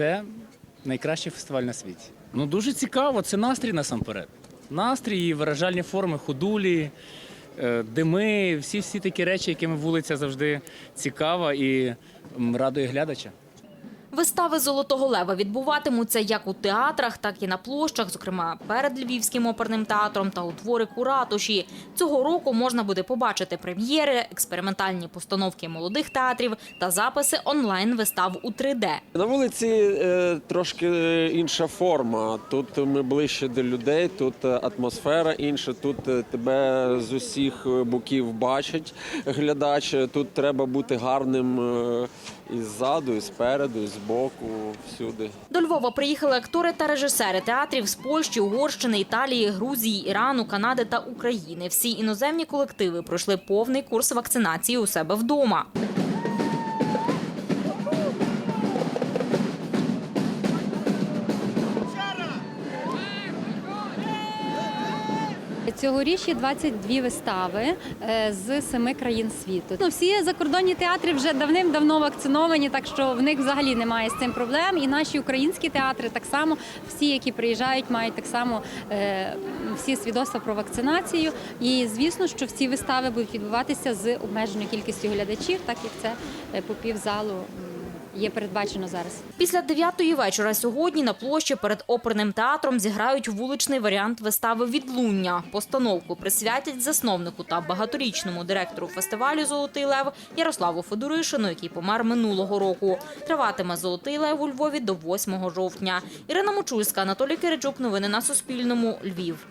це найкращий фестиваль на світі. Ну дуже цікаво, це настрій насамперед. Настрій, і виражальні форми, ходулі, е, дими, всі всі такі речі, якими вулиця завжди цікава і радує глядача. Вистави Золотого лева відбуватимуться як у театрах, так і на площах, зокрема перед Львівським оперним театром та у дворик у ратуші. Цього року можна буде побачити прем'єри, експериментальні постановки молодих театрів та записи онлайн вистав у 3D. На вулиці е, трошки інша форма. Тут ми ближче до людей, тут е, атмосфера інша. Тут е, тебе з усіх боків бачить глядач. Тут треба бути гарним е, і ззаду, і спереду, і збоку, всюди. До Львова приїхали актори та режисери театрів з Польщі, Угорщини, Італії, Грузії, Ірану, Канади та України. Всі іноземні колективи пройшли повний курс вакцинації у себе вдома. Цьогоріч є 22 вистави е, з семи країн світу. Ну, всі закордонні театри вже давним-давно вакциновані, так що в них взагалі немає з цим проблем. І наші українські театри так само, всі, які приїжджають, мають так само е, всі свідоцтва про вакцинацію. І звісно, що всі вистави будуть відбуватися з обмеженою кількістю глядачів, так як це е, по півзалу м, є передбачено зараз. Після дев'ятої вечора сьогодні на площі перед оперним театром зіграють вуличний варіант вистави Відлуння. Постановку присвятять засновнику та багаторічному директору фестивалю Золотий лев Ярославу Федоришину, який помер минулого року. Триватиме Золотий лев у Львові до 8 жовтня. Ірина Мочульська, Анатолій Киричук. Новини на Суспільному. Львів.